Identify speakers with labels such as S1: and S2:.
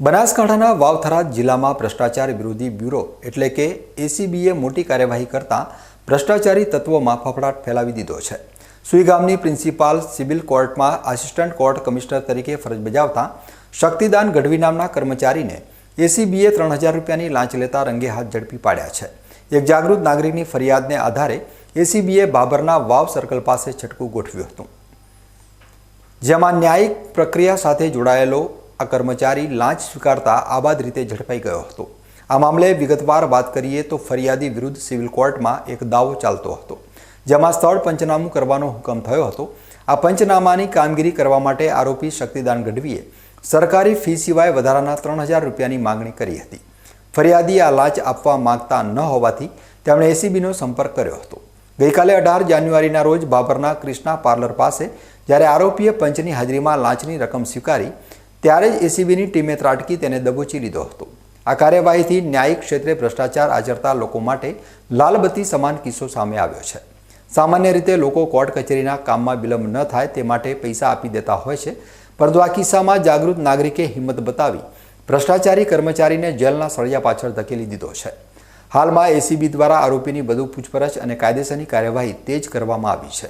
S1: બનાસકાંઠાના વાવથરા જિલ્લામાં ભ્રષ્ટાચાર વિરોધી બ્યુરો એટલે કે એસીબીએ મોટી કાર્યવાહી કરતા ભ્રષ્ટાચારી તત્વોમાં ફફડાટ ફેલાવી દીધો છે. સુઈ ગામની પ્રિન્સિપાલ સિવિલ કોર્ટમાં આસિસ્ટન્ટ કોર્ટ કમિશનર તરીકે ફરજ બજાવતા શક્તિદાન ગઢવી નામના કર્મચારીને એસીબીએ ત્રણ હજાર રૂપિયાની લાંચ લેતા રંગે હાથ ઝડપી પાડ્યા છે. એક જાગૃત નાગરિકની ફરિયાદને આધારે એસીબીએ બાબરના વાવ સર્કલ પાસે છટકું ગોઠવ્યું હતું. જેમાં ન્યાયિક પ્રક્રિયા સાથે જોડાયેલો આ કર્મચારી લાંચ સ્વીકારતા આબાદ રીતે ઝડપાઈ ગયો હતો. આ મામલે વિગતવાર વાત કરીએ તો ફરિયાદી વિરુદ્ધ સિવિલ કોર્ટમાં એક દાવો ચાલતો હતો, જેમાં સ્થળ પંચનામું કરવાનો હુકમ થયો હતો. આ પંચનામાની કામગીરી કરવા માટે આરોપી શક્તિદાન ગઢવીએ સરકારી ફી સિવાય વધારાના ત્રણ હજાર રૂપિયાની માંગણી કરી હતી. ફરિયાદી આ લાંચ આપવા માંગતા ન હોવાથી તેમણે એસીબીનો સંપર્ક કર્યો હતો. ગઈકાલે અઢાર જાન્યુઆરીના રોજ બાબરના ક્રિષ્ના પાર્લર પાસે જ્યારે આરોપીએ પંચની હાજરીમાં લાંચની રકમ સ્વીકારી ત્યારે જ એસીબીની ટીમે ત્રાટકી તેને દબોચી લીધો હતો. આ કાર્યવાહીથી ન્યાયિક ક્ષેત્રે ભ્રષ્ટાચાર આચરતા લોકો માટે લાલબત્તી સમાન કિસ્સો સામે આવ્યો છે. સામાન્ય રીતે લોકો કોર્ટ કચેરીના કામમાં વિલંબ ન થાય તે માટે પૈસા આપી દેતા હોય છે, પરંતુ આ કિસ્સામાં જાગૃત નાગરિકે હિંમત બતાવી ભ્રષ્ટાચારી કર્મચારીને જેલના સળિયા પાછળ ધકેલી દીધો છે. હાલમાં એસીબી દ્વારા આરોપીની વધુ પૂછપરછ અને કાયદેસરની કાર્યવાહી તેજ કરવામાં આવી છે.